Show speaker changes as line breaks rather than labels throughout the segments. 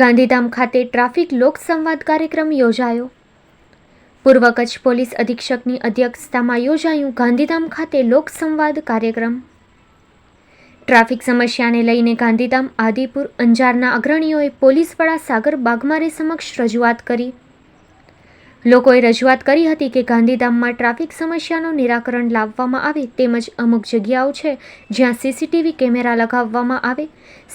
ગાંધીધામ ખાતે ટ્રાફિક લોકસંવાદ કાર્યક્રમ યોજાયો. પૂર્વ કચ્છ પોલીસ અધિક્ષકની અધ્યક્ષતામાં યોજાયું ગાંધીધામ ખાતે લોકસંવાદ કાર્યક્રમ. ટ્રાફિક સમસ્યાને લઈને ગાંધીધામ આદિપુર અંજારના અગ્રણીઓએ પોલીસ વડા સાગર બાગમારે સમક્ષ રજૂઆત કરી. લોકોએ રજૂઆત કરી હતી કે ગાંધીધામમાં ટ્રાફિક સમસ્યાનું નિરાકરણ લાવવામાં આવે તેમજ અમુક જગ્યાઓ છે જ્યાં સીસીટીવી કેમેરા લગાવવામાં આવે.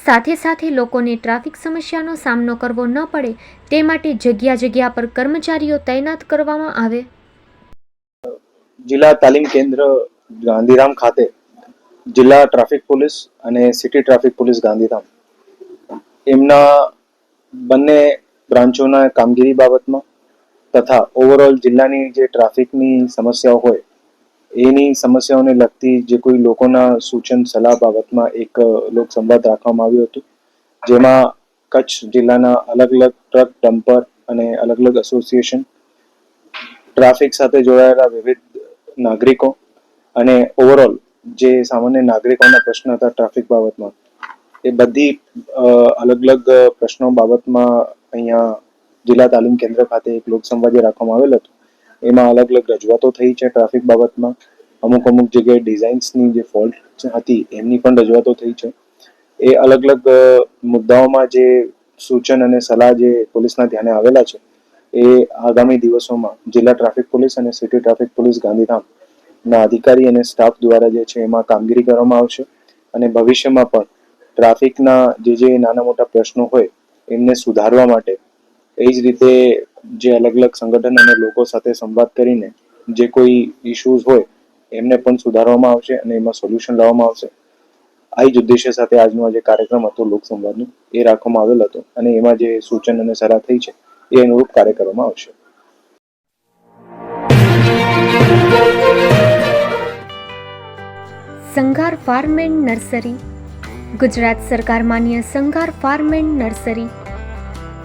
સાથે સાથે લોકોને ટ્રાફિક સમસ્યાનો સામનો કરવો ન પડે તે માટે જગ્યા જગ્યા પર કર્મચારીઓ તૈનાત કરવામાં આવે.
જિલ્લા તાલીમ કેન્દ્ર ગાંધીધામ ખાતે જિલ્લા ટ્રાફિક પોલીસ અને સિટી ટ્રાફિક પોલીસ ગાંધીધામ. એમના બંને બ્રાન્ચોના કામગીરી બાબતમાં તથા ઓવરઓલ જિલ્લાની જે ટ્રાફિકની સમસ્યાઓ હોય, એની સમસ્યાઓને લગતી જે કોઈ લોકોના સૂચન સલાહ બાબતમાં એક લોકસંવાદ રાખવામાં આવ્યું હતું. જેમાં કચ્છ જિલ્લાના અલગ અલગ ટ્રક ડમ્પર અને અલગ અલગ એસોસિએશન ટ્રાફિક સાથે જોડાયેલા વિવિધ નાગરિકો અને ઓવરઓલ જે સામાન્ય નાગરિકોના પ્રશ્ન હતા ટ્રાફિક બાબતમાં, એ બધી અલગ અલગ પ્રશ્નો બાબતમાં અહીંયા જિલ્લા તાલીમ કેન્દ્ર ખાતે એક લોકસંવાદ રાખવામાં આવેલ હતું. એમાં અલગ અલગ રજૂઆતો થઈ છે ટ્રાફિક બાબતમાં. અમુક અમુક જગ્યાએ ડિઝાઇન્સની જે ફોલ્ટ હતી, એમની પણ રજૂઆતો થઈ છે. એ અલગ અલગ મુદ્દાઓમાં જે સૂચન અને સલાહ જે પોલીસના ધ્યાને આવેલા છે, એ આગામી દિવસોમાં જિલ્લા ટ્રાફિક પોલીસ અને સિટી ટ્રાફિક પોલીસ ગાંધીધામ ના અધિકારી અને સ્ટાફ દ્વારા જે છે એમાં કામગીરી કરવામાં આવશે અને ભવિષ્યમાં પણ ટ્રાફિકના જે જે નાના મોટા પ્રશ્નો હોય, એમને સુધારવા માટે એ જ રીતે જે અલગ અલગ સંગઠન અને લોકો સાથે સંવાદ કરીને જે કોઈ ઇશ્યુઝ હોય, એમને પણ સુધારવામાં આવશે અને એમાં સોલ્યુશન લાવવામાં આવશે. આ જ ઉદ્દેશ્ય સાથે આજનો જે કાર્યક્રમ હતો લોકસંવાદનો એ રાખવામાં આવેલ હતો અને એમાં જે સૂચન અને સલાહ થઈ છે, એ અનુરૂપ કાર્ય કરવામાં આવશે.
Sanghar farm and nursery, Gujarat સરકાર માન્ય સંઘાર ફાર્મ એન્ડ નર્સરી